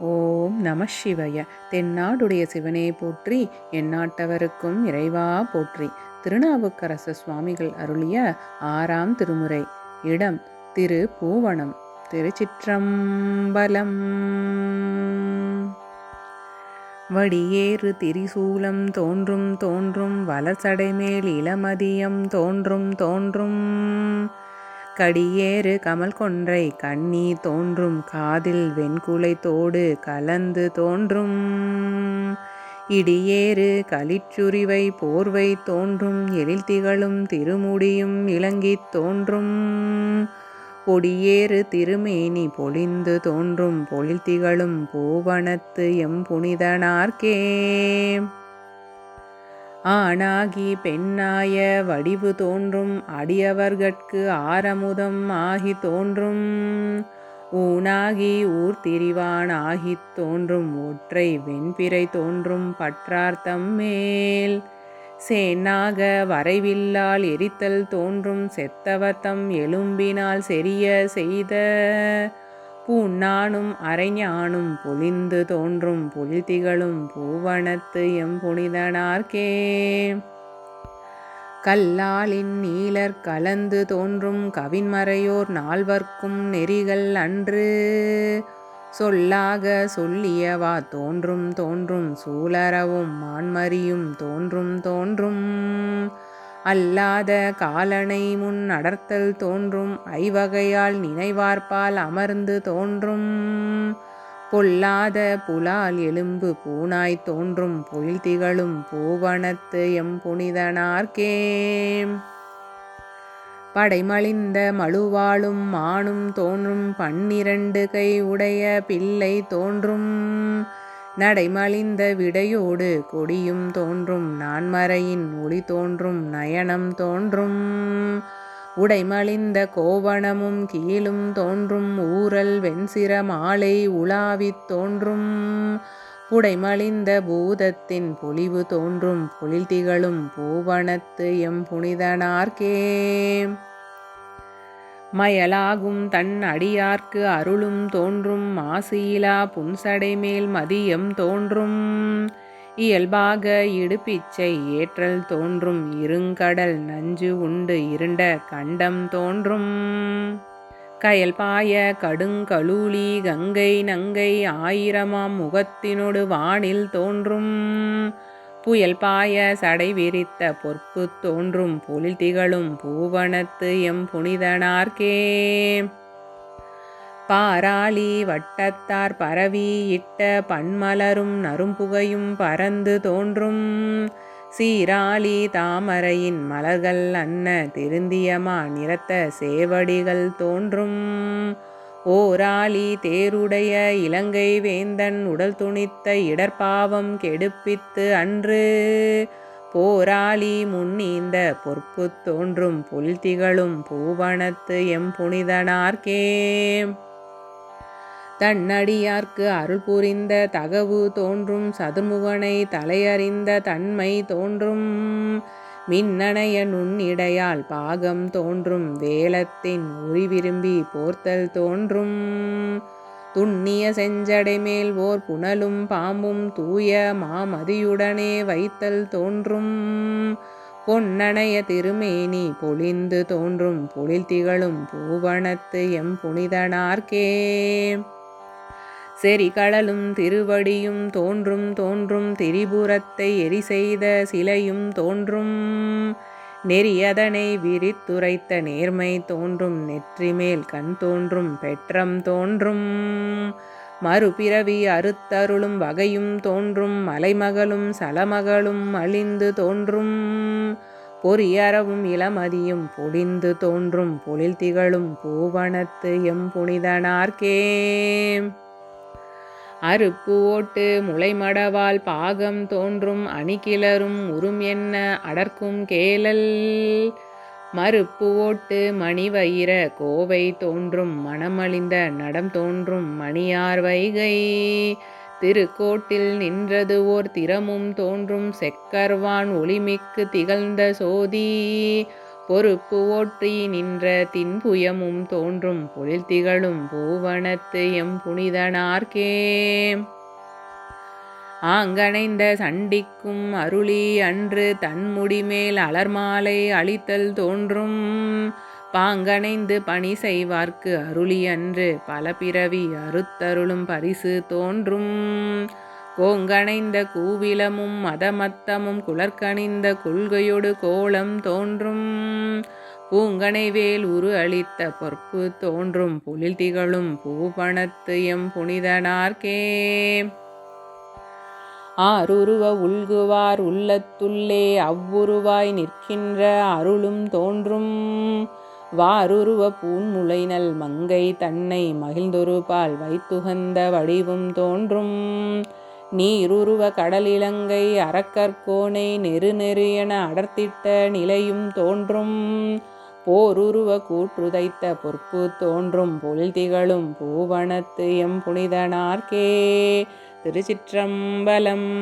ஓம் நம சிவய. தென்னாடுடைய சிவனே போற்றி எந்நாட்டவருக்கும் இறைவா போற்றி. திருநாவுக்கரசு சுவாமிகள் அருளிய ஆறாம் திருமுறை. இடம் திரு பூவனம் திருச்சிற்றம்பலம். வடியேறு திரிசூலம் தோன்றும் தோன்றும் வளர்சடைமேல் இளமதியம் தோன்றும் தோன்றும். கடியேறு கமல் கொன்றை கண்ணி தோன்றும் காதில் வெண்குலை தோடு கலந்து தோன்றும். இடியேறு களிச்சுரிவை போர்வை தோன்றும் எழில் திகழும் திருமுடியும் இளங்கித் தோன்றும். கொடியேறு திருமேனி பொழிந்து தோன்றும் பொழில் திகழும் பூவனத்து எம் புனிதனார்க்கே. ஆணாகி பெண்ணாய வடிவு தோன்றும் அடியவர்கட்கு ஆரமுதம் ஆகி தோன்றும். ஊனாகி ஊர் திரிவான் ஆகித் தோன்றும் ஒற்றை வெண்பிறை தோன்றும் பற்றார்த்தம் மேல். சேனாக வரைவில்லால் எரித்தல் தோன்றும் செத்தவத்தம் எலும்பினால் செரிய செய்த பூண்ணானும் அரைஞானும் பொலிந்து தோன்றும் பொலிதிகளும் பூவனத்து எம் புனிதனார்க்கே. கல்லாலின் நீலர் கலந்து தோன்றும் கவின்மறையோர் நால்வர்க்கும் நெறிகள் அன்று. சொல்லாக சொல்லியவா தோன்றும் தோன்றும் சூழறவும் மான்மரியும் தோன்றும் தோன்றும். அல்லாத காலனை முன் அடர்த்தல் தோன்றும் ஐவகையால் நினைவார்ப்பால் அமர்ந்து தோன்றும். பொல்லாத புலால் எலும்பு பூனாய் தோன்றும் பொழில் திகழும் பூவனத்து எம் புனிதனார்க்கே. படைமலிந்த மழுவாளும் மானும் தோன்றும் பன்னிரண்டு கை உடைய பிள்ளை தோன்றும். நடைமலிந்த விடையோடு கொடியும் தோன்றும் நான்மறையின் ஒளி தோன்றும் நயனம் தோன்றும். உடைமலிந்த கோவணமும் கீழும் தோன்றும் ஊரல் வெண்சிற மாலை உலாவித் தோன்றும். புடைமலிந்த பூதத்தின் பொலிவு தோன்றும் பொழில் திகழும் பூவனத்து எம் புனிதனார்க்கே. மயலாகும் தன் அடியார்க்கு அருளும் தோன்றும் மாசியிலா புன்சடைமேல் மதியம் தோன்றும். இயல்பாக இடுப்பிச்சை ஏற்றல் தோன்றும் இருங்கடல் நஞ்சு உண்டு இருண்ட கண்டம் தோன்றும். கயல் பாய கடுங்கலூலி கங்கை நங்கை ஆயிரமாம் முகத்தினொடு வானில் தோன்றும். புயல் பாய சடை விரித்த பொற்பு தோன்றும் பொழில் திகழும் பூவனத்து எம் புனிதனார்க்கே. பாராளி வட்டத்தார் பரவி இட்ட பன்மலரும் நரும்புகையும் பறந்து தோன்றும். சீராளி தாமரையின் மலர்கள் அன்ன திருந்தியமா நிறத்த சேவடிகள் தோன்றும். ஓராளி தேருடைய இலங்கை வேந்தன் உடல் துணித்த இடர்பாவம் கெடுப்பித்து அன்று. போராளி முன்னீந்த பொற்பு தோன்றும் புல் திகழும் பூவனத்து எம் புனிதனார்க்கே. தன்னடியார்க்கு அருள் புரிந்த தகவு தோன்றும் சதுமுகனை தலையறிந்த தன்மை தோன்றும். மின்னணைய நுண்ணிடையால் பாகம் தோன்றும் வேலத்தின் உரி விரும்பி போர்த்தல் தோன்றும். துண்ணிய செஞ்சடை மேல் ஓர் புனலும் பாம்பும் தூய மாமதியுடனே வைத்தல் தோன்றும். பொன்னணைய திருமேனி பொழிந்து தோன்றும் பொழில் திகழும் பூவனத்து எம் புனிதனார்க்கே. செறி கடலும் திருவடியும் தோன்றும் தோன்றும் திரிபுரத்தை எரி செய்த சிலையும் தோன்றும். நெறியதனை விரித்துரைத்த நேர்மை தோன்றும் நெற்றிமேல் கண் தோன்றும் பெற்றம் தோன்றும். மறுபிறவி அறுத்தருளும் வகையும் தோன்றும் மலைமகளும் சலமகளும் அழிந்து தோன்றும். பொறியறவும் இளமதியும் பொழிந்து தோன்றும் பொழில் திகழும் பூவனத்து எம் புனிதனார்க்கே. அறுப்பு ஓட்டு முளைமடவால் பாகம் தோன்றும் அணிகிளரும் உரும் என்ன அடர்க்கும் கேளல்? மறுப்பு ஓட்டு மணிவயிர கோவை தோன்றும் மணமழிந்த நடம் தோன்றும் மணியார் வைகை. திருக்கோட்டில் நின்றது ஓர் திறமும் தோன்றும் செக்கர்வான் ஒளிமிக்கு திகழ்ந்த சோதி. பொறுப்பு ஓற்றி நின்ற தின்புயமும் தோன்றும் பொழில் திகழும் பூவனத்து எம் புனிதனார்க்கே. ஆங்கணைந்த சண்டிக்கும் அருளி அன்று தன்முடிமேல் அலர்மாலை அளித்தல் தோன்றும். பாங்கணைந்து பணி செய்வார்க்கு அருளி அன்று பல பிறவி அறுத்தருளும் பரிசு தோன்றும். கோங்கணைந்த கூவிலமும் மதமத்தமும் குளர்கணிந்த கொள்கையொடு கோலம் தோன்றும். பூங்கனை வேல் உரு அளித்த பொற்பு தோன்றும். புலில் திகழும் பூபணத்து எம் புனிதனார்க்கே. ஆருருவ உள்குவார் உள்ளத்துள்ளே அவ்வுருவாய் நிற்கின்ற அருளும் தோன்றும். வாருருவ பூன்முளைநல் மங்கை தன்னை மகிழ்ந்தொருபால் வைத்துகந்த வடிவும் தோன்றும். நீருருவ கடலிலங்கை அறக்கற்கோனை நெரு நெரு என அடர்த்திட்ட நிலையும் தோன்றும். போருருவ கூற்றுதைத்த பொற்பு தோன்றும். பொழில் திகழும் பூவனத்து எம் புனிதனார்க்கே திருச்சிற்றம்பலம்.